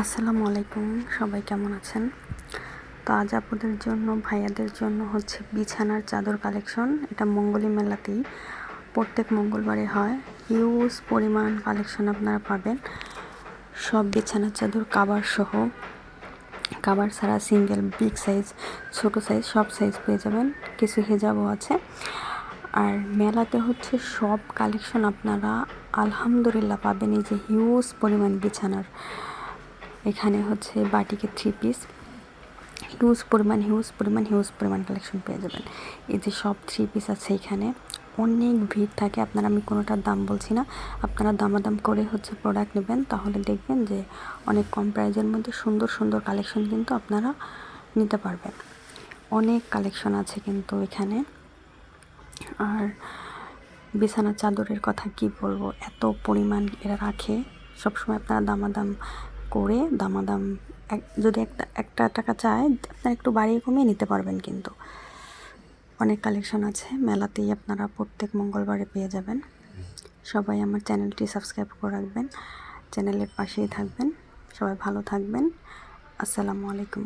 আসসালামু আলাইকুম, সবাই কেমন আছেন? তো আজ আপনাদের জন্য, ভাইয়াদের জন্য হচ্ছে বিছানার চাদর কালেকশন। এটা মঙ্গলী মেলাতেই প্রত্যেক মঙ্গলবারে হয়। হিউজ পরিমাণ কালেকশন আপনারা পাবেন। সব বিছানার চাদর কাবার সহ। কাবার ছাড়া সিঙ্গেল বিগ সাইজ ছোট সাইজ সব সাইজ পেয়ে যাবেন। কিছু হেজাবও আছে। আর মেলাতে হচ্ছে সব কালেকশন আপনারা আলহামদুলিল্লাহ পাবেন। এই যে হিউজ পরিমাণ বিছানার। এখানে হচ্ছে বাটিকে থ্রি পিস হিউজ পরিমাণ হিউজ পরিমাণ হিউজ পরিমাণ কালেকশন পেয়ে যাবেন। এই যে সব থ্রি পিস আছে এখানে। অনেক ভিড় থাকে, আপনারা আমি কোনোটার দাম বলছি না। আপনারা দামাদাম করে হচ্ছে প্রোডাক্ট নেবেন, তাহলে দেখবেন যে অনেক কম প্রাইজের মধ্যে সুন্দর সুন্দর কালেকশন কিন্তু আপনারা নিতে পারবেন। অনেক কালেকশন আছে কিন্তু এখানে। আর বিছানা চাদরের কথা কি বলব? এত পরিমাণ এরা রাখে। সবসময় আপনারা দামাদাম করে দামাদাম যদি একটা একটা টাকা চায়, আপনারা একটু বাড়িয়ে কমিয়ে নিতে পারবেন কিন্তু। অনেক কালেকশন আছে, মেলাতেই আপনারা প্রত্যেক মঙ্গলবারে পেয়ে যাবেন। সবাই আমার চ্যানেলটি সাবস্ক্রাইব করে রাখবেন চ্যানেলের পাশেই থাকবেন, সবাই ভালো থাকবেন। আসসালামু আলাইকুম।